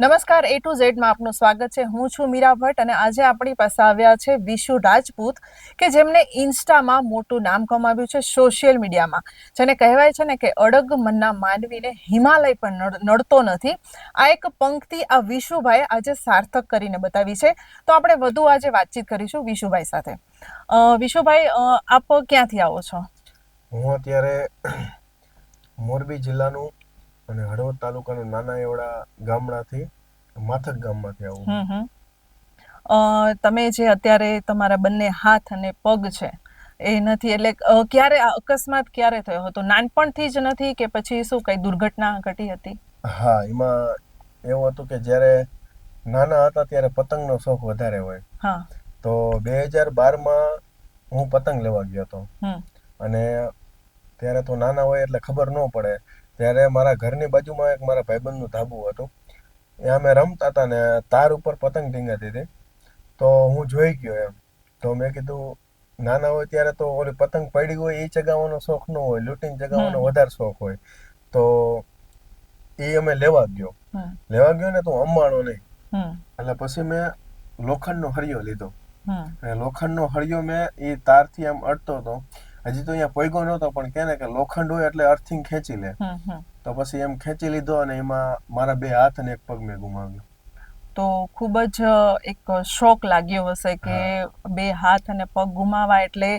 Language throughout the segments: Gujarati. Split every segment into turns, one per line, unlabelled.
નમસ્કાર એ ટુ ઝેડમાં આપનું સ્વાગત છે. હું છું મીરા ભટ્ટ અને આજે આપણી પાસે આવ્યા છે વિશુ રાજપૂત, કે જેમને ઇન્સ્ટામાં મોટું નામ કમાવ્યું છે સોશિયલ મીડિયામાં. જેને કહેવાય છે ને કે અડગ મનના માનવીને હિમાલય પણ નડ- નડતો નથી. આ એક પંક્તિ આ વિશુભાઈ આજે સાર્થક કરીને બતાવી છે. તો આપણે વધુ આજે વાતચીત કરીશું વિશુભાઈ સાથે. વિશુભાઈ આપ ક્યાંથી આવો છો?
હું અત્યારે મોરબી જિલ્લાનું અને હળવદ તાલુકાના નાના એવડા ગામડાથી માથક ગામમાંથી આવું
તમે જે અત્યારે તમારા બંને હાથ અને પગ છે એ નથી એટલે ક્યારે આ અકસ્માત ક્યારે થયો હતો? નાનપણથી જ નથી કે પછી શું કઈ દુર્ઘટના ઘટી હતી?
હા એમાં એવું હતું કે જ્યારે નાના હતા ત્યારે પતંગનો શોખ વધારે હોય.
હા.
તો બે હજાર બારમાં હું પતંગ લેવા ગયો હતો. અને ત્યારે તો નાના હોય એટલે ખબર ન પડે. ત્યારે મારા ઘરની બાજુમાં એક મારા ભાઈબંધનું ધાબુ હતું. એ અમે રમતા હતા ને તાર ઉપર પતંગ ટીંગાતી હતી. તો હું જોઈ ગયો એમ. તો મેં કીધું નાના હોય ત્યારે તો ઓલી પતંગ પડી હોય એ ચગાવવાનો શોખ ન હોય લૂંટીને ચગાવવાનો વધારે શોખ હોય. તો એ અમે લેવા ગયો. લેવા ગયો ને તો અંબાણો નહીં એટલે પછી મેં લોખંડનો હરિયો લીધો. લોખંડનો હળિયો મેં એ તારથી આમ અડતો હતો. હજી તો અહીંયા પોઈગો નહોતો પણ કે કે લોખંડ હોય એટલે અર્થિંગ ખેંચી લે. તો પછી એમ ખેંચી લીધો અને એમાં મારા બે હાથ અને એક પગ મેં ગુમાવ્યો.
તો ખૂબ જ એક શોક લાગ્યો હશે કે બે હાથ અને પગ ગુમાવા એટલે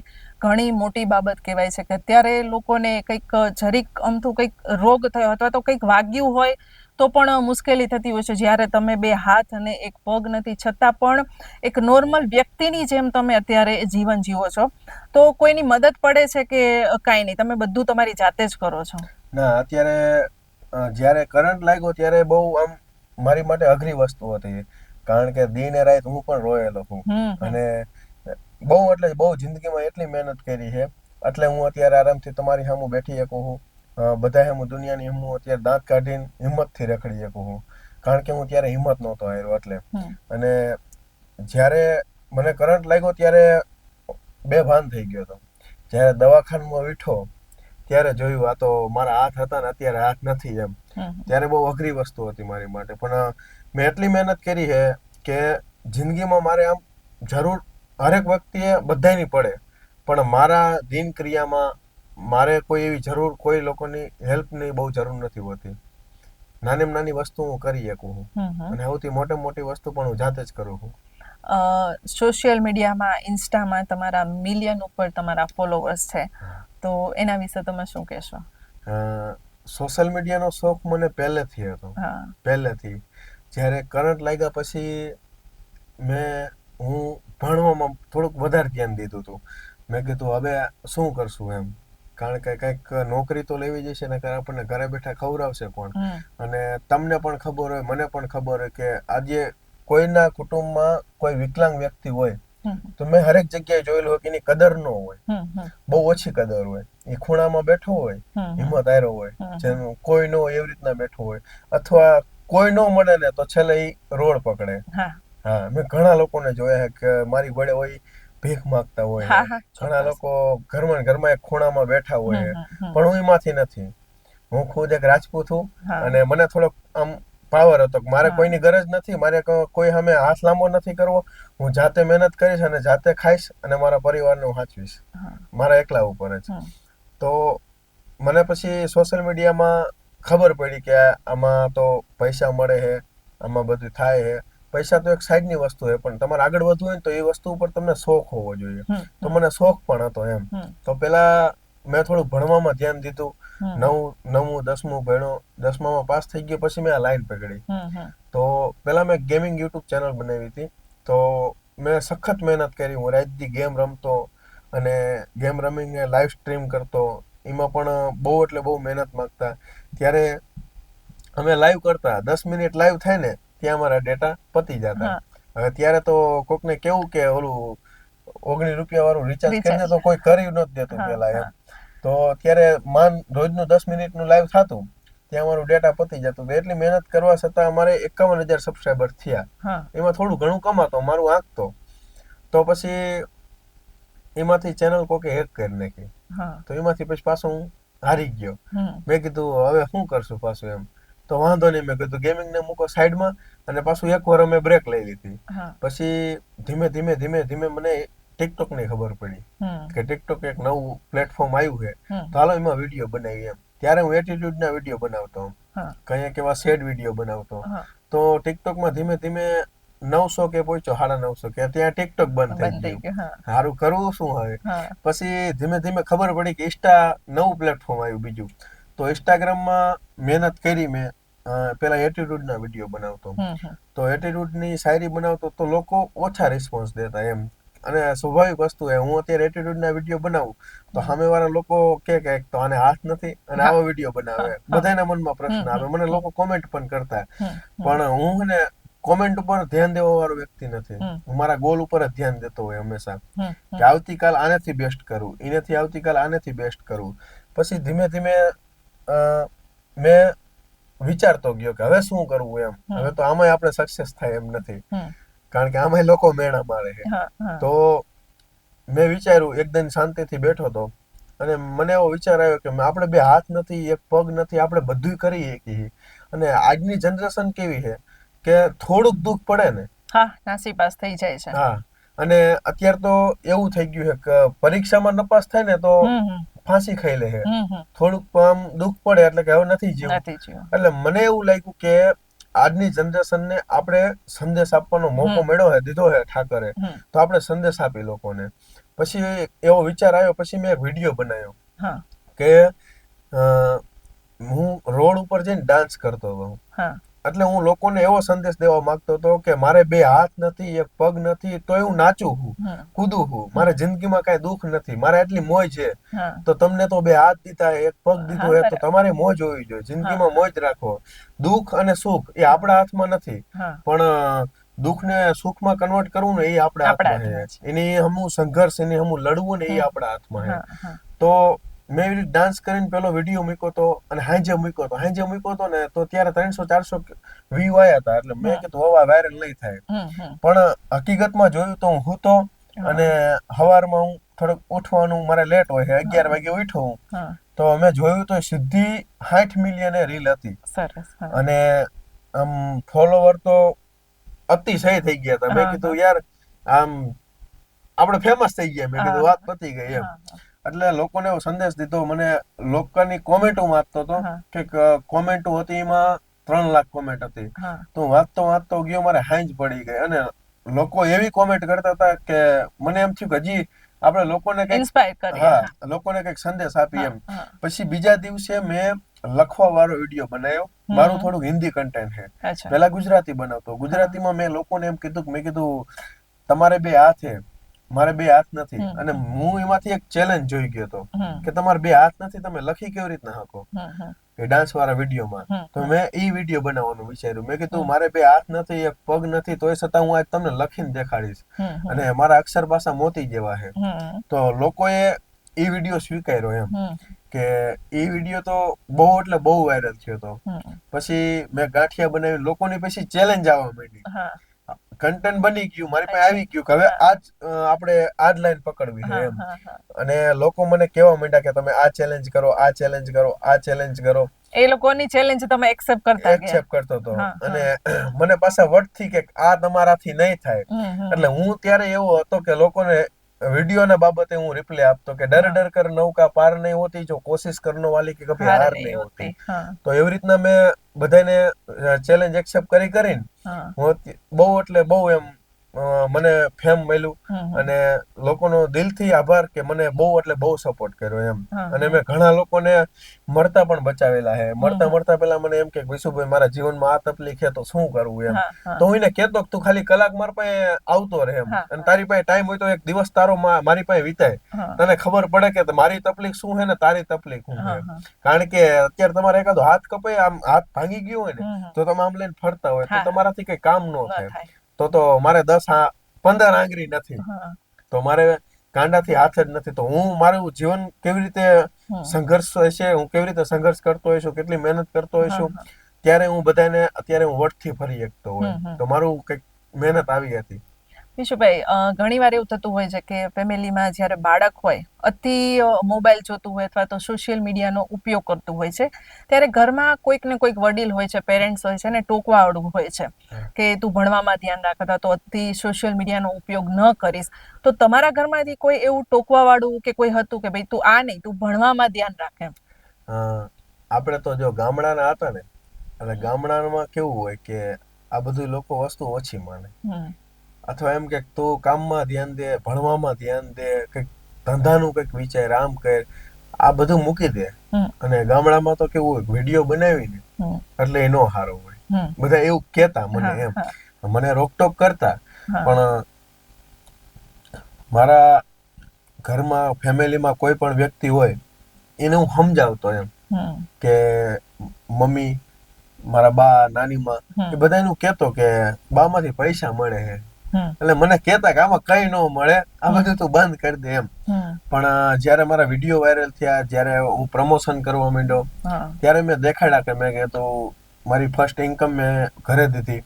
ઘણી મોટી બાબત કહેવાય છે કે અત્યારે લોકોને કંઈક જરીક અમથું કંઈક રોગ થયો અથવા તો કંઈક વાગ્યું હોય તો પણ મુશ્કેલી થતી હોય છે. જ્યારે તમે બે હાથ અને એક પગ નથી છતાં પણ એક નોર્મલ વ્યક્તિની જેમ તમે અત્યારે જીવન જીવો છો. તો કોઈની મદદ પડે છે કે કાંઈ નહીં? તમે બધું તમારી જાતે જ કરો છો.
ના અત્યારે જ્યારે કરંટ લાગ્યો ત્યારે બહુ આમ મારી માટે અઘરી વસ્તુ હતી. કારણ કે દિને રાત હું પણ રોયેલો છું. અને બહુ એટલે બહુ જિંદગીમાં એટલી મહેનત કરી છે. એટલે હું અત્યારે આરામથી તમારી સામે બેઠી શકું છું. બધા હું દુનિયાની હું અત્યારે દાંત કાઢીને હિંમતથી રખડી શકું છું કારણ કે હું ત્યારે હિંમત નહોતો આવ્યો એટલે. અને જ્યારે મને કરંટ લાગ્યો ત્યારે બે ભાન થઈ ગયો હતો. જ્યારે દવાખાનામાં વીઠો ત્યારે જોયું આ તો મારા હાથ હતા ને અત્યારે હાથ નથી એમ. ત્યારે બહુ અઘરી વસ્તુ હતી મારી માટે. પણ મેં એટલી મહેનત કરી છે કે જિંદગીમાં મારે આમ જરૂર હરેક વ્યક્તિએ બધાની પડે. પણ મારા દિનક્રિયામાં મારે કોઈ એવી જરૂર કોઈ લોકોની હેલ્પની બહુ જરૂર નથી હોતી. નાની નાની વસ્તુ હું કરી શકું છું અને સૌથી મોટી મોટી વસ્તુ પણ હું જાતે જ કરું છું.
સોશિયલ મીડિયામાં ઇન્સ્ટામાં તમારા મિલિયન ઉપર તમારા ફોલોવર્સ છે. તો એના વિશે તમે શું કહેશો?
સોશિયલ મીડિયાનો શોખ મને પહેલેથી હતો. પહેલેથી. જ્યારે કરંટ લાગ્યા પછી મેં હું ભણવામાં થોડુંક વધારે ધ્યાન દીધું હતું. મેં કીધું હવે શું કરશું એમ? કારણ કે કંઈક નોકરી તો લેવી જશે ને આપણને ઘરે બેઠા ખવડાવશે કોણ? અને તમને પણ ખબર હોય મને પણ ખબર હોય કે આજે કોઈના કુટુંબમાં કોઈ વિકલાંગ વ્યક્તિ હોય તો મેં હરેક જગ્યાએ જોયેલું હોય કે એની કદર ન હોય. બહુ ઓછી કદર હોય. એ ખૂણામાં બેઠો હોય હિંમત આયરો હોય જેમ કોઈ ન હોય એવી રીતના બેઠો હોય. અથવા કોઈ ન મળે ને તો છેલ્લે રોડ પકડે.
હા.
મેં ઘણા લોકોને જોયા કે મારી વડે હોય ભીખ માંગતા હોય ઘણા લોકો ઘરમાં ઘરમાં એક ખૂણામાં બેઠા હોય. પણ હું એમાંથી નથી. હું ખુદ એક રાજપૂત છું અને મને થોડોક આમ પાવર હતો મારે. કોઈની ગરજ નથી મારે કોઈ સામે હાથ લાંબો નથી કરવો. હું જાતે મહેનત કરીશ અને જાતે ખાઈશ અને મારા પરિવારને હું સાચવીશ. મારા એકલા ઉપર જ. તો મને પછી સોશિયલ મીડિયામાં ખબર પડી કે આમાં તો પૈસા મળે છે આમાં બધું થાય છે. પૈસા તો એક સાઈડની વસ્તુ છે પણ તમારે આગળ વધવું હોય તો એ વસ્તુ ઉપર તમને શોખ હોવો જોઈએ. તો મને શોખ પણ હતો એમ. તો પેલા મેં થોડું ભણવામાં ધ્યાન દીધું.
નવું
નવું નવમું દસમું ભણ્યો. દસમામાં પાસ થઈ ગયો પછી મેં આ લાઈન પકડી. તો પેલા મેં ગેમિંગ યુટ્યુબ ચેનલ બનાવી હતી. તો મેં સખત મહેનત કરી. હું રાત દી ગેમ રમતો અને ગેમ રમીને લાઈવ સ્ટ્રીમ કરતો. એમાં પણ બહુ એટલે બહુ મહેનત માંગતા. ત્યારે અમે લાઈવ કરતા. દસ મિનિટ લાઈવ થાય ને ત્યાં મારા ડેટા પતી જતા. હવે ત્યારે તો કોકને કેવું કે ઓલું ઓગણીસ રૂપિયા વાળું રિચાર્જ કરીને તો કોઈ કરી નથી દેતું પેલા એમ. તો ત્યારે માન રોજનું દસ મિનિટનું લાઈવ થતું. ત્યાં મારું ડેટા પતી જતું. એટલી મહેનત કરવા છતાં અમારે એકાવન હજાર સબસ્ક્રાઈબર થયા. એમાં થોડું ઘણું કમાતો મારું આંકતો તો. પછી એમાંથી ચેનલ કોકે હેક કરી નાખી. તો એમાંથી પછી પાછો હું હારી ગયો. મેં કીધું હવે શું કરશું પાછું એમ? તો વાંધો નહીં. મેં કીધું ગેમિંગ ને મૂકો સાઈડમાં અને પાછું એક વાર અમે બ્રેક લઈ લીધી. પછી ધીમે ધીમે ધીમે ધીમે મને ટિકટોકની ખબર પડી કે ટિકટોક એક નવું પ્લેટફોર્મ આવ્યું છે. તો હાલો એમાં વીડિયો બનાવી એમ. ત્યારે હું એટીટ્યુડ ના વીડિયો બનાવતો
હા.
કેવા એવા સેડ વીડિયો બનાવતો. તો ટિકટોકમાં ધીમે ધીમે નવસો કે પહોંચ્યો સાડા નવસો કે ત્યાં ટિકટોક બંધ થઈ ગયું. સારું કરવું શું હવે? પછી ધીમે ધીમે ખબર પડી કે ઇન્સ્ટા નવું પ્લેટફોર્મ આવ્યું બીજું. તો ઇન્સ્ટાગ્રામમાં મહેનત કરી મેં પેલા એટીટ્યુડના વીડિયો બનાવતો. તો એટીટ્યુડની શાયરી બનાવતો તો લોકો ઓછા રિસ્પોન્સ દેતા એમ. અને સ્વાભાવિક વસ્તુ એ હું અત્યારે એટીટ્યુડના વીડિયો બનાવું તો સામેવાળા લોકો કે કે તો આને હાથ નથી? અને આવો વીડિયો બનાવે. બધાના મનમાં પ્રશ્ન આવે. મને લોકો કોમેન્ટ પણ કરતા. પણ હું ને કોમેન્ટ ઉપર ધ્યાન દેવા વાળો વ્યક્તિ નથી. હું મારા ગોલ ઉપર જ ધ્યાન દેતો હોય હંમેશા. કે આવતીકાલ આનેથી બેસ્ટ કરું. એનેથી આવતીકાલ આનેથી બેસ્ટ કરું. પછી ધીમે ધીમે મેં વિચારતો ગયો કે હવે શું કરવું એમ? હવે તો આમાંય આપણે સક્સેસ થાય એમ નથી. કારણ કે આમાંય લોકો મેળા મારે છે. તો મેં વિચાર્યું એકદમ શાંતિથી બેઠો હતો અને મને એવો વિચાર આવ્યો કે આપણે બે હાથ નથી એક પગ નથી આપણે બધુંય કરી શકીએ. અને આજની જનરેશન કેવી છે કે થોડુંક દુઃખ પડે ને.
હા નાસીપાસ થઈ જાય છે.
હા. અને અત્યારે તો એવું થઈ ગયું છે કે પરીક્ષામાં નપાસ થાય ને તો ફાંસી ખાઈ લે છે. થોડુંક આમ દુઃખ પડે એટલે કે હવે નથી
જીવ.
એટલે મને એવું લાગ્યું કે આજની જનરેશન ને આપણે સંદેશ આપવાનો મોકો. મળ્યો છે દીધો છે ઠાકરે. તો આપણે સંદેશ આપી લોકોને. પછી એવો વિચાર આવ્યો પછી મેં એક વીડિયો બનાવ્યો. કે હું રોડ ઉપર જઈને ડાન્સ કરતો હતો.
હા.
એટલે હું લોકોને એવો સંદેશ દેવા માંગતો હતો કે મારે બે હાથ નથી એક પગ નથી તો હું નાચું છું કૂદું છું મારે જિંદગીમાં કઈ દુઃખ નથી. મારે એટલી મોજ છે. તો તમને તો બે હાથ દીધા એક પગ દીધો
હા,
એ તો તમારે મોજ હોવી જોઈએ. જિંદગીમાં મોજ રાખો. દુઃખ અને સુખ એ આપણા હાથમાં નથી.
હા.
પણ દુઃખને સુખમાં કન્વર્ટ કરવું ને એ આપણા હાથમાં છે. એની હમું સંઘર્ષ એની હમું લડવું ને એ આપણા હાથમાં છે.
હા હા.
તો મેં એવી રીતે ડાન્સ કરીને પેલો વીડિયો મૂક્યો તો અને હાંજે મૂક્યો તો. હાંજે મૂક્યો તો ને તો ત્યારે ત્રણસો ચારસો વ્યૂ આવ્યા હતા. એટલે મેં કીધું હવા વાયરલ નહીં થાય. પણ હકીકતમાં જોયું તો હું હૂતો. અને સવારમાં હું થોડુંક ઉઠવાનું મારે લેટ હોય છે. અગિયાર વાગે ઉઠો હું. તો મેં જોયું તો સીધી સાઠ મિલિયન રીલ હતી. અને આમ ફોલોવર તો અતિશય થઈ ગયા હતા. મેં કીધું યાર આમ આપણે ફેમસ થઈ ગયા. મેં કીધું વાત પતી ગઈ એમ. એટલે લોકોને એવો સંદેશ દીધો મને લોકોની કોમેન્ટો વાંચતો હતો કે કોમેન્ટો હતી એમાં ત્રણ લાખ કોમેન્ટ હતી. તો વાંચતો વાંચતો ગયો મારે હાંજ પડી ગઈ અને લોકો એવી કોમેન્ટ કરતા હતા કે મને એમ થયું કે હજી આપણે લોકોને કંઈક હા લોકોને કંઈક સંદેશ આપી એમ. પછી બીજા દિવસે મેં લખવા વાળો વીડિયો બનાવ્યો. મારું. થોડુંક હિન્દી કન્ટેન્ટ છે. પેલા ગુજરાતી બનાવતો. ગુજરાતીમાં મેં લોકોને એમ કીધું કે મેં કીધું તમારે બે આ છે મારે બે હાથ નથી. અને હું એમાંથી એક ચેલેન્જ જોઈ ગયો હતો કે તમારે બે હાથ નથી તમે લખી કેવી રીતના શકો એ ડાન્સ વાળા વિડીયોમાં. તો મેં એ વીડિયો બનાવવાનું વિચાર્યું. મેં કીધું મારે બે હાથ નથી એક પગ નથી તોય છતાં હું આજ તમને લખીને દેખાડીશ. અને મારા અક્ષર પાસા મોતી જેવા છે. તો લોકોએ એ વીડિયો સ્વીકાર્યો એમ કે એ વીડિયો તો બહુ એટલે બહુ વાયરલ થયો હતો પછી મેં ગાંઠિયા બનાવી લોકોની પછી ચેલેન્જ આવવા માંડી. કન્ટેન્ટ બની ગયું મારી પાસે આવી ગયું કે હવે આજ આપણે આજ લાઈન પકડવી છે એમ. અને લોકો મને કેવા માંડ્યા કે તમે આ ચેલેન્જ કરો આ ચેલેન્જ કરો આ ચેલેન્જ કરો.
એ લોકોની ચેલેન્જ તમે એક્સેપ્ટ કરતા
એક્સેપ્ટ કરતો હતો. અને મને પાછા વટથી કે આ તમારાથી નહીં થાય. એટલે હું ત્યારે એવો હતો કે લોકોને વિડીયોના બાબતે હું રિપ્લે આપતો કે ડર ડર કર નૌકા પાર નહીં હોતી જો કોશિશ કરનો વાલી કે કભી
હાર નહીં હોતી.
તો એવી રીતના મેં બધાને ચેલેન્જ એક્સેપ્ટ કરી કરીને
હા.
બહુ એટલે બહુ એમ મને ફેમ મળ્યું. અને લોકોનો દિલથી આભાર કે મને બહુ એટલે બહુ સપોર્ટ કર્યો એમ. અને મેં ઘણા લોકોને મરતા પણ બચાવેલા હે.
મરતા
મરતા પેલા મને એમ કે વિશુભાઈ મારા જીવનમાં આ તકલીફ છે તો શું કરવું એમ? તો હું એને કહેતો તું ખાલી કલાક માર પાસે આવતો રહે એમ. અને તારી પાસે ટાઈમ હોય તો એક દિવસ તારો મારી પાસે વિતાય. તને ખબર પડે કે મારી તકલીફ શું છે ને તારી તકલીફ શું છે કારણ કે અત્યારે તમારે એકાદો હાથ કપાય આમ હાથ ભાંગી ગયો હોય ને. તો તમે આમ લઈને ફરતા હોય તો તમારાથી કઈ કામ ન થાય. તો તો મારે દસ પંદર આંગળી નથી. તો મારે કાંડાથી હાથ જ નથી. તો હું મારું જીવન કેવી રીતે સંઘર્ષ હોય છે હું કેવી રીતે સંઘર્ષ કરતો હોઈશું કેટલી મહેનત કરતો હોઈશું ત્યારે હું બધાને અત્યારે હું વટથી ફરી શકતો હોય. તો મારું કંઈક મહેનત આવી હતી.
વિશુભાઈ ઘણીવાર એવું થતું હોય છે કે ફેમિલીમાં જ્યારે બાળક હોય અતિ મોબાઈલ જોતું હોય અથવા તો સોશિયલ મીડિયાનો ઉપયોગ કરતું હોય છે ત્યારે ઘરમાં કોઈક ને કોઈક વડીલ હોય છે પેરેન્ટ્સ હોય છે ને ટોકવાવાળું હોય છે કે તું ભણવામાં ધ્યાન રાખ અથવા તો અતિ સોશિયલ મીડિયાનો ઉપયોગ ન કરીશ તો તમારા ઘરમાંથી કોઈ એવું ટોકવાવાળું કે કોઈ હતું કે ભાઈ તું આ નહીં તું ભણવામાં ધ્યાન રાખ એમ?
આપણે તો જો ગામડાના હતા ને એટલે ગામડામાં કેવું હોય કે આ બધું લોકો વસ્તુ ઓછી માને. અથવા એમ કે તું કામમાં ધ્યાન દે ભણવામાં ધ્યાન દે કંઈક ધંધાનું કંઈક વિચાર આમ કર આ બધું મૂકી દે. અને ગામડામાં તો કેવું હોય વીડિયો બનાવીને એટલે એનો હારો હોય. બધા એવું કહેતા મને એમ. મને રોકટોક કરતા પણ મારા ઘરમાં ફેમિલીમાં કોઈ પણ વ્યક્તિ હોય એને હું સમજાવતો એમ. કે મમ્મી મારા બા નાની
માં
એ બધાનું કેતો કે બામાંથી પૈસા મળે છે એટલે મને કહેતા કે આમાં કઈ ન મળે. આ બધું તું બંધ કરી દે એમ. પણ જયારે મારા વીડિયો વાયરલ થયા જયારે હું પ્રમોશન કરવા માંડ્યો ત્યારે મેં દેખાડ્યા કે મેં કે તો મારી ફર્સ્ટ ઇન્કમ મેં ઘરે દીધી.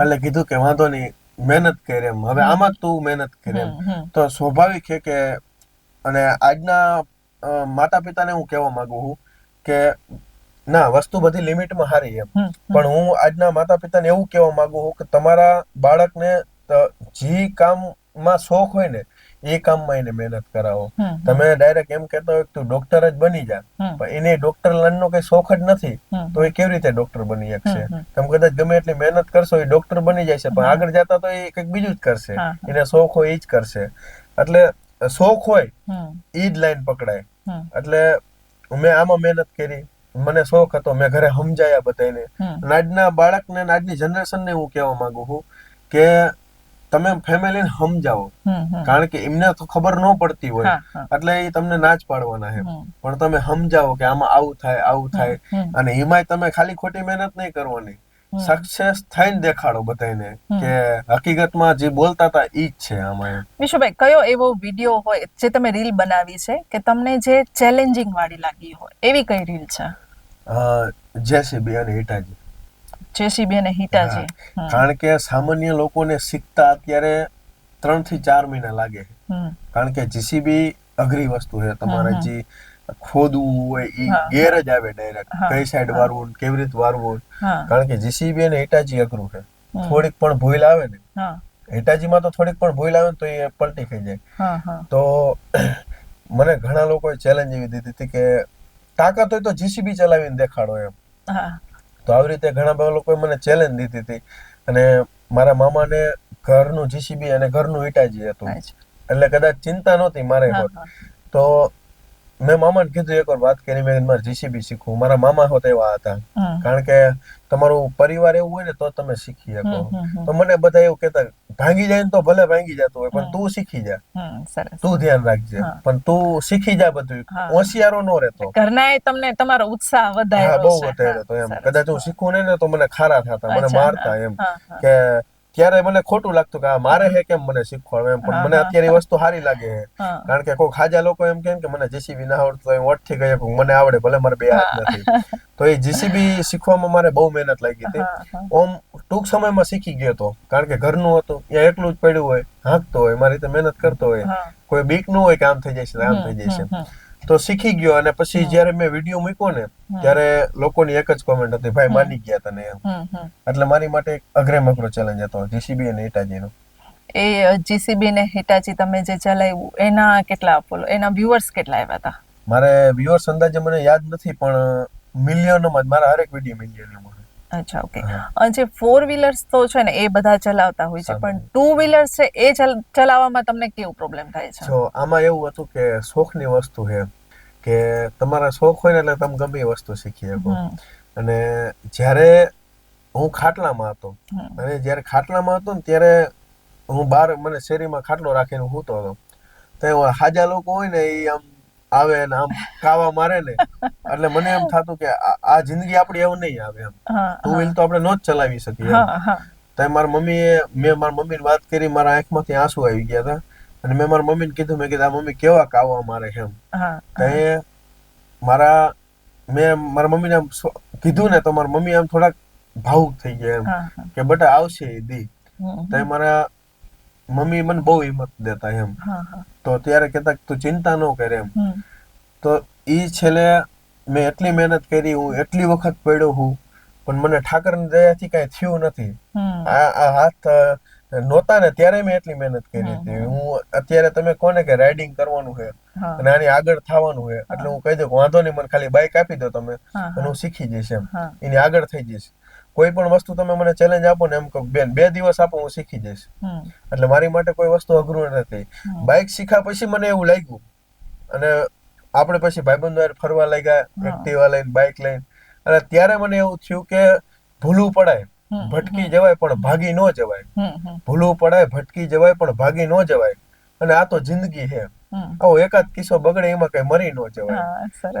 એટલે કીધું કે વાંધો નહીં મહેનત કરે એમ. હવે આમાં તું મહેનત કરે એમ. તો સ્વાભાવિક છે કે અને આજના માતા પિતાને હું કહેવા માંગુ છું કે ના વસ્તુ બધી લિમિટમાં સારી એમ. પણ હું આજના માતા પિતાને એવું કહેવા માંગુ છું કે તમારા બાળકને ત- જે કામમાં શોખ હોય ને એ કામમાં એને મહેનત કરાવો. તમે ડાયરેક્ટ એમ કેતો હોય તું ડોક્ટર જ બની જા. પણ એને ડોક્ટર લાઈનનો કઈ શોખ જ નથી તો એ કેવી રીતે ડોક્ટર બની શકશે. તમે કદાચ ગમે એટલી મહેનત કરશો એ ડોક્ટર બની જશે પણ આગળ જતા તો એ કંઈક બીજું જ કરશે. એને શોખ હોય એ જ કરશે. એટલે શોખ હોય એ જ લાઈન પકડાય. એટલે મેં આમાં મહેનત કરી. મને શોખ હતો મેં ઘરે સમજાયા બધાને આજના બાળકને આજની જનરેશનને હું કહેવા માંગુ છું કે તમે ફેમિલીને સમજાવો. કારણ કે એમને તો ખબર ન પડતી હોય. એટલે એ તમને ના જ પાડવાના છે. પણ તમે સમજાવો કે આમાં આવું થાય આવું થાય. અને એમાંય તમે ખાલી ખોટી મહેનત નહીં કરવાની. સક્સેસ થઈને દેખાડો બધાને. કે હકીકતમાં જે બોલતા હતા ઈ જ છે આમાં
વિશુભાઈ કયો એવો વીડિયો હોય જે તમે રીલ બનાવી છે કે તમને જે ચેલેન્જિંગ વાળી લાગી હોય? એવી કઈ રીલ છે?
જેસીબી અને હિટાજી
જેસીબી અને હિતાજી.
કારણ કે સામાન્ય લોકોને શીખતા અત્યારે ત્રણથી ચાર મહિના લાગે છે. કારણ કે જીસીબી અઘરી વસ્તુ છે. તમારે જે ખોદવું હોય એ ગેર જ આવે ડાયરેક્ટ કઈ સાઈડ વારવું કેવી રીતે વારવું કારણ કે જીસીબી અને હિટાજી અઘરું છે. થોડીક પણ ભૂલ આવે ને હિટાજીમાં તો થોડીક પણ ભૂલ આવે ને તો એ પલટી ખાઈ જાય. તો મને ઘણા લોકોએ ચેલેન્જ એવી દીધી હતી કે તાકાત હોય તો જીસીબી ચલાવીને દેખાડો એમ. તો આવી રીતે ઘણા બધા લોકોએ મને ચેલેન્જ દીધી હતી. અને મારા મામાને ઘરનું જીસીબી અને ઘરનું ઇટાજી હતું. એટલે કદાચ ચિંતા નહોતી મારે. તો મેં મામાને કીધું એકવાર વાત કરી મેં મારે જીસીબી શીખવું. મારા મામા હોત એવા હતા. કારણ કે તમારું પરિવાર એવું હોય ને તો તમે શીખી શકો. તો મને બધા એવું કહેતા ભાંગી જાય ને તો ભલે ભાંગી જતું હોય પણ તું શીખી જા. તું ધ્યાન રાખજે. પણ તું શીખી જા બધું હોશિયારો નો રહેતો.
ઘરનાએ તમને તમારો ઉત્સાહ વધારે
બહુ વધારે તો એમ. કદાચ હું શીખું નહીં ને તો મને ખારા થતા. મને મારતા એમ. કે ત્યારે મને ખોટું લાગતું કે આ મારે હે કેમ મને શીખવાડવું એમ પણ મને અત્યારે એ વસ્તુ સારી લાગે છે કારણ કે કોઈ ખાજા લોકો એમ કેમ કે મને જેસીબી ના આવડતું એમ હું અટથી ગયો કે મને આવડે ભલે મારે બે હાથ નથી. તો એ જીસીબી શીખવામાં મારે બહુ મહેનત લાગી હતી. ઓમ ટૂંક સમયમાં શીખી ગયો હતો કારણ કે ઘરનું હતું ત્યાં એકલું જ પડ્યું હોય હાંકતો હોય મારી રીતે મહેનત કરતો હોય. કોઈ બીક ન હોય કે આમ થઈ જશે આમ થઈ જશે. તો શીખી ગયો અને પછી જ્યારે મેં વીડિયો મૂક્યો ને ત્યારે લોકોની એક જ કોમેન્ટ હતી ભાઈ માની ગયા તને એમ. એટલે મારી માટે એક અઘરે મઘરો ચેલેન્જ હતો જીસીબી અને હિટાજી નો
એ જીસીબી ને હિટાચી તમે જે ચલાવ્યું એના કેટલા બોલો એના વ્યુઅર્સ કેટલા આવ્યા હતા?
મારે વ્યુઅર્સ અંદાજે મને યાદ નથી પણ મિલિયનોમાં જ મારા હરેક વીડિયો મિલિયનોમાં
અચ્છા ઓકે અને જે ફોર વ્હીલર્સ તો છે ને એ બધા ચલાવતા હોય છે પણ ટુ વ્હીલર્સ છે એ ચલાવવામાં તમને કેવું પ્રોબ્લેમ થાય છે?
જો આમાં એવું હતું કે શોખની વસ્તુ છે કે તમારા શોખ હોય ને એટલે તમે ગમે એ વસ્તુ શીખી શકો. અને જ્યારે હું ખાટલામાં હતો અને જ્યારે ખાટલામાં હતો ને ત્યારે હું બહાર મને શેરીમાં ખાટલો રાખીને સૂતો હતો. તો એવા હાજા લોકો હોય ને એ આમ આવે ને આમ કાવા મારે ને એટલે મને એમ થતું કે આ- જિંદગી આપણી એવું નહીં આવે એમ. ટુ વ્હીલ તો આપણે નો જ ચલાવી શકીએ તો મારી મમ્મીએ મેં મારી મમ્મીને વાત કરી મારા આંખમાંથી આંસુ આવી ગયા હતા અને મેં મારી મમ્મીને કીધું મેં કીધું આ મમ્મી કેવા કાવા મારે છે એમ. તો એ મારા મેં મારા મમ્મીને આમ કીધું ને તો મારા મમ્મી આમ થોડાક ભાવુક થઈ ગયા એમ. કે બટા આવશે દી. તો મારા મમ્મી મને બહુ હિંમત દેતા એમ. તો ત્યારે કેતા તું ચિંતા ન કરે એમ. તો ઈ છેલ્લે મેં એટલી મહેનત કરી હું એટલી વખત પડ્યો હું પણ મને ઠાકરની દયાથી કાંઈ થયું નથી. આ આ હાથ નહોતા ને ત્યારે મેં એટલી મહેનત કરી હતી. હું. અત્યારે તમે કોને કે રાઇડિંગ કરવાનું છે અને આની આગળ થવાનું છે એટલે હું. કહી દઉં વાંધો નહીં મને ખાલી બાઇક આપી દો તમે અને હું શીખી જઈશ એમ. એની આગળ થઈ જઈશ. કોઈ પણ વસ્તુ તમે મને ચેલેન્જ આપો ને એમ કહો બેન બે દિવસ આપો હું શીખી જઈશ. એટલે મારી માટે કોઈ વસ્તુ અઘરું નથી. બાઇક શીખ્યા પછી મને એવું લાગ્યું. અને આપણે પછી ભાઈબંધો ફરવા લાગ્યા. એક્ટિવા લઈને બાઇક લઈને. અને ત્યારે મને એવું થયું કે ભૂલવું પડાય. ભટકી જવાય પણ ભાગી ન જવાય. ભૂલવું પડાય ભટકી જવાય પણ ભાગી ન જવાય. અને આ તો જિંદગી છે. આવો એકાદ કિસ્સો બગડે એમાં કઈ મરી ન જવાય.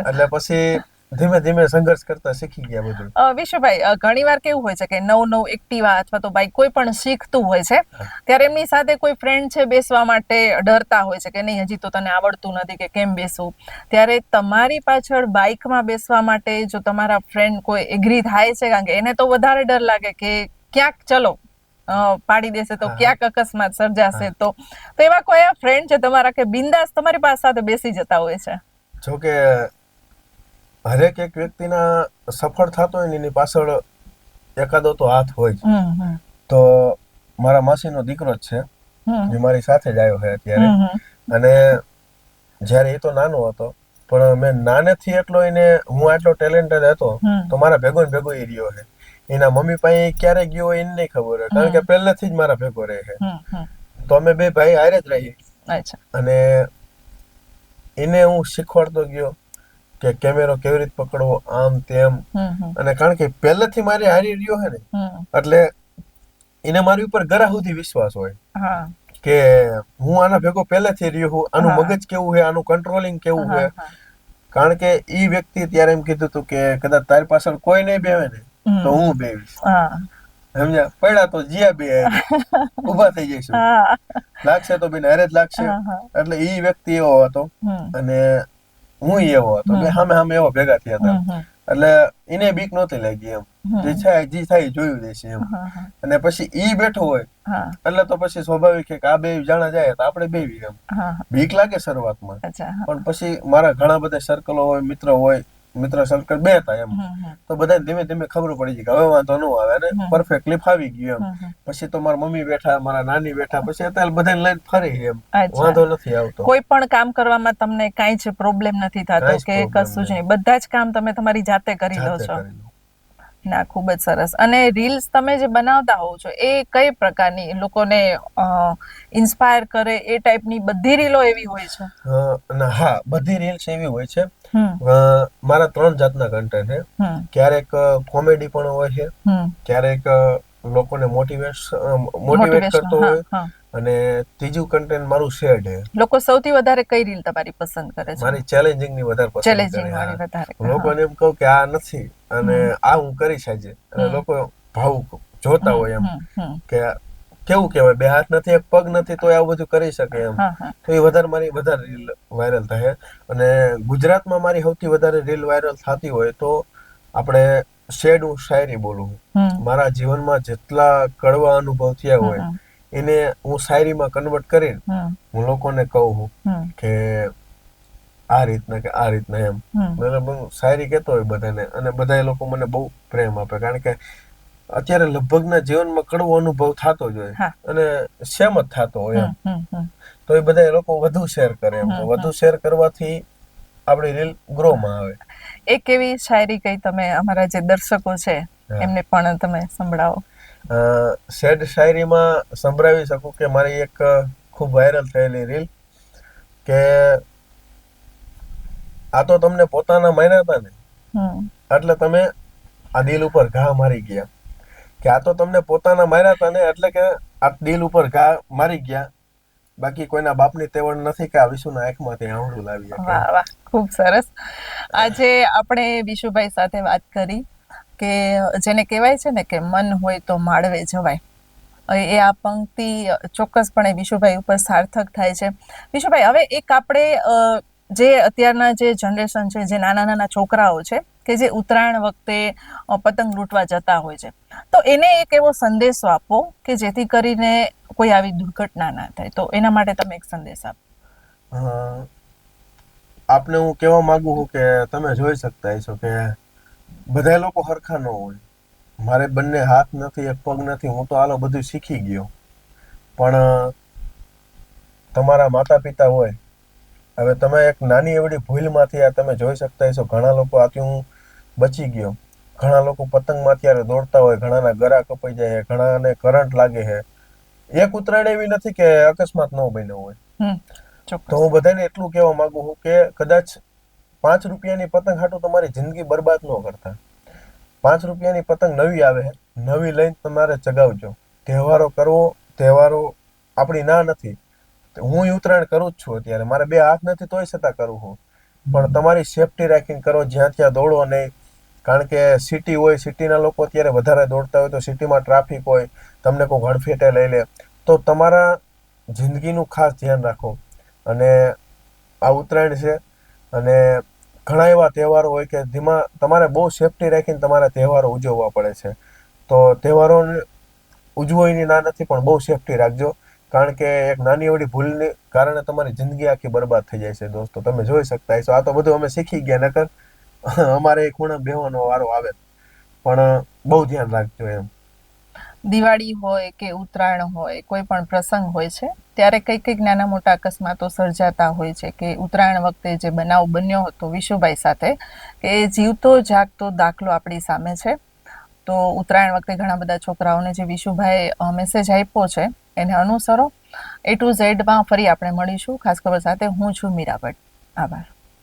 એટલે પછી ધીમે ધીમે સંઘર્ષ કરતા શીખી ગયા બધું.
વિશ્વભાઈ ઘણીવાર કેવું હોય છે કે નવું નવું એક્ટિવા અથવા તો બાઈક કોઈ પણ શીખતું હોય છે ત્યારે એમની સાથે કોઈ ફ્રેન્ડ છે બેસવા માટે ડરતા હોય છે કે નહીં હજી તો તને આવડતું નથી કે કેમ બેસવું? ત્યારે તમારી પાછળ બાઇકમાં બેસવા માટે જો તમારા ફ્રેન્ડ કોઈ એગ્રી થાય છે કારણ કે એને તો વધારે ડર લાગે કે ક્યાંક ચલો પાડી દેશે તો ક્યાંક અકસ્માત સર્જાશે તો તો એવા કોઈ ફ્રેન્ડ છે તમારા કે બિંદાસ તમારી પાસે સાથે બેસી જતા હોય છે?
જો કે હરેક એક વ્યક્તિના સફળ થતો હોય ને એની પાછળ એકાદો તો હાથ હોય
હમ
તો મારા માસીનો દીકરો જ છે. જે મારી સાથે જ આવ્યો છે અત્યારે. અને જ્યારે એ તો નાનો હતો પણ મેં નાનેથી એટલો એને હું આટલો ટેલેન્ટેડ હતો તો મારા ભેગો ને ભેગો એ રહ્યો છે એના મમ્મી પાસે ક્યારે ગયો હોય એને નહીં ખબર હોય કારણ કે પહેલેથી જ મારા ભેગો રહે છે તો અમે બે ભાઈ હારે જ રહીએ. અને એને હું શીખવાડતો ગયો. કે કેમેરો કેવી રીતે પકડવો આમ તેમ. અને કારણ કે પહેલેથી મારી હારી રહ્યો હે ને એટલે એને મારી ઉપર ગરા સુધી વિશ્વાસ હોય. કે હું આના ભેગો પહેલેથી રહ્યો છું આનું મગજ કેવું છે આનું કંટ્રોલિંગ કેવું છે કારણ કે ઈ વ્યક્તિ ત્યારે એમ કીધું હતું કે કદાચ તારી પાછળ કોઈ નહીં બેવે ને તો હું બેવીશ સમજ્યા? પડ્યા તો જીયા બે ઊભા થઈ જઈશું.
હા.
લાગશે તો બેન હારે જ લાગશે.
હા, હા.
એટલે ઈ વ્યક્તિ એવો હતો. અને હું એવો હતો. બે સામે સામે એવો ભેગા થયા હતા. એટલે એને બીક નહોતી લાગી એમ. જે થાય જે થાય જોયું દેશે એમ. અને પછી ઈ બેઠો હોય એટલે તો પછી સ્વાભાવિક છે કે આ બે જાણા જાય તો આપણે બેવી એમ. બીક લાગે શરૂઆતમાં. પણ પછી મારા ઘણા બધા સર્કલો હોય મિત્ર હોય મિત્ર સર્કલ બે હતા એમ તો બધા ધીમે ધીમે ખબર પડી ગઈ કે હવે વાંધો ન આવે
ને.
પરફેક્ટલી ફાવી ગયું એમ. પછી તો મારા મમ્મી બેઠા મારા નાની બેઠા પછી અત્યારે બધાને લઈને ફરી એમ. વાંધો નથી આવતો.
કોઈ પણ કામ કરવામાં તમને કાંઈ જ પ્રોબ્લેમ નથી થતો કે કશું જ
નહીં.
બધા જ કામ તમે તમારી જાતે કરી લો છો. ના ખૂબ જ સરસ. અને રીલ્સ તમે જે બનાવતા હોવ છો એ કઈ પ્રકારની લોકોને ઇન્સ્પાયર કરે એ ટાઈપની બધી રીલો એવી હોય છે?
હા બધી રીલ્સ એવી હોય છે. મારા ત્રણ જાતના કન્ટેન્ટ છે. ક્યારેક કોમેડી પણ હોય છે. ક્યારેક લોકોને મોટિવેટ મોટિવેટ કરતો હોય. અને ત્રીજું કન્ટેન્ટ મારું શેર છે.
લોકો સૌથી વધારે કઈ રીલ તમારી પસંદ કરે છે?
મારી ચેલેન્જિંગની વધારે પસંદ કરે લોકોને એમ કહું કે આ નથી. અને આ હું કરીશ આજે. અને લોકો ભાવુક જોતા હોય એમ. કે કેવું કહેવાય? બે હાથ નથી એક પગ નથી તો આવું બધું કરી શકે એમ. તો એ વધારે મારી વધારે રીલ વાયરલ થાય. અને ગુજરાતમાં મારી સૌથી વધારે રીલ વાયરલ થતી હોય તો આપણે શેડ હું શાયરી બોલું મારા જીવનમાં જેટલા કડવા અનુભવ થયા હોય એને હું શાયરીમાં કન્વર્ટ કરીને હું લોકોને કહું છું કે આ રીતના કે આ રીતના એમ. મતલબ હું શાયરી કહેતો હોય બધાને અને બધા લોકો મને બહુ પ્રેમ આપે. કારણ કે અત્યારે લગભગના જીવનમાં કડવો અનુભવ થતો જ હોય. અને સેમ જ થતો હોય એમ. તો એ બધા લોકો વધુ શેર કરે એમ. વધુ શેર કરવાથી આપણી રીલ ગ્રોમાં આવે.
એક એવી શાયરી કઈ તમે અમારા જે દર્શકો છે. એમને પણ તમે સંભળાવો.
સેડ શાયરીમાં સંભળાવી શકું કે મારી એક ખૂબ વાયરલ થયેલી રીલ કે આ તો તમને પોતાના માન્યા હતા ને. એટલે તમે આ દિલ ઉપર ઘા મારી ગયા. કે આ તો તમને પોતાના માર્યા હતા ને, એટલે કે આ દિલ ઉપર ઘા મારી ગયા. બાકી કોઈના બાપની તેવડ નથી કે આ વિશુના આંખમાંથી આંવળું લાવી
વાહ વાહ, ખૂબ સરસ. આજે આપણે વિશુભાઈ સાથે વાત કરી કે જેને કહેવાય છે ને કે મન હોય તો માળવે જવાય. એ આ પંક્તિ ચોક્કસપણે વિશુભાઈ ઉપર સાર્થક થાય છે. વિશુભાઈ, હવે એક આપણે જે અત્યારના જે જનરેશન છે, જે નાના નાના છોકરાઓ છે કે જે ઉત્તરાયણ વખતે પતંગ લૂંટવા જતા હોય છે. તો એને એક એવો સંદેશો આપો કે જેથી કરીને કોઈ આવી દુર્ઘટના ના થાય. તો એના માટે તમે એક સંદેશ આપો.
આપને હું કહેવા માંગુ છું કે તમે જોઈ શકતા છો કે બધા લોકો હરખા ન હોય. મારે બંને હાથ નથી, એક પગ નથી. હું તો આલો બધું શીખી ગયો. પણ, તમારા માતા પિતા હોય હવે તમે એક નાની એવડી ભૂલમાંથી આ તમે જોઈ શકતા હશો. ઘણા લોકો આથી હું બચી ગયો. ઘણા લોકો પતંગમાં અત્યારે દોડતા હોય ઘણાના ગરા કપાઈ જાય ઘણાને કરંટ લાગે છે. એક ઉત્તરાયણ એવી નથી કે અકસ્માત ન બન્યો હોય. તો હું બધાને એટલું કહેવા માંગુ છું કે કદાચ પાંચ રૂપિયાની પતંગ હાટો તમારી જિંદગી બરબાદ ન કરતા. પાંચ રૂપિયાની પતંગ નવી આવે નવી લઈને તમારે ચગાવજો. તહેવારો કરવો તહેવારો આપણી ના નથી. હું ઉત્તરાયણ કરું જ છું અત્યારે. મારે બે હાથ નથી તોય છતાં કરું હું. પણ તમારી સેફટી રાખીને કરો જ્યાં ત્યાં દોડો નહીં કારણ કે સિટી હોય સિટીના લોકો અત્યારે વધારે દોડતા હોય તો સિટીમાં ટ્રાફિક હોય તમને કોઈ હડફેટે લઈ લે. તો તમારા જિંદગીનું ખાસ ધ્યાન રાખો. અને આ ઉત્તરાયણ છે અને ઘણા એવા તહેવારો હોય કે ધીમા તમારે બહુ સેફટી રાખીને તમારે તહેવારો ઉજવવા પડે છે. તો તહેવારોને ઉજવો એની ના નથી પણ બહુ સેફટી રાખજો. કારણ કે એક નાની એવડી ભૂલને કારણે તમારી જિંદગી આખી બરબાદ થઈ જાય છે દોસ્તો. તમે જોઈ શકતા હશો. આ તો બધું અમે શીખી ગયા, નકર અમારે ખૂણા બેહવાનો વારો આવે. પણ બહુ ધ્યાન રાખજો એમ.
દિવાળી હોય કે ઉત્તરાયણ હોય, કોઈ પણ પ્રસંગ હોય છે, ત્યારે કંઈક કંઈક નાના મોટા અકસ્માતો સર્જાતા હોય છે કે ઉત્તરાયણ વખતે જે બનાવ બન્યો હતો વિશુભાઈ સાથે, કે જીવતો, જાગતો દાખલો આપણી સામે છે. તો ઉત્તરાયણ વખતે ઘણા બધા છોકરાઓને જે વિશુભાઈ મેસેજ આપ્યો છે એને અનુસરો એ ટુ ઝેડમાં ફરી આપણે મળીશું. ખાસ ખબર સાથે હું છું મીરા ભટ્ટ આભાર.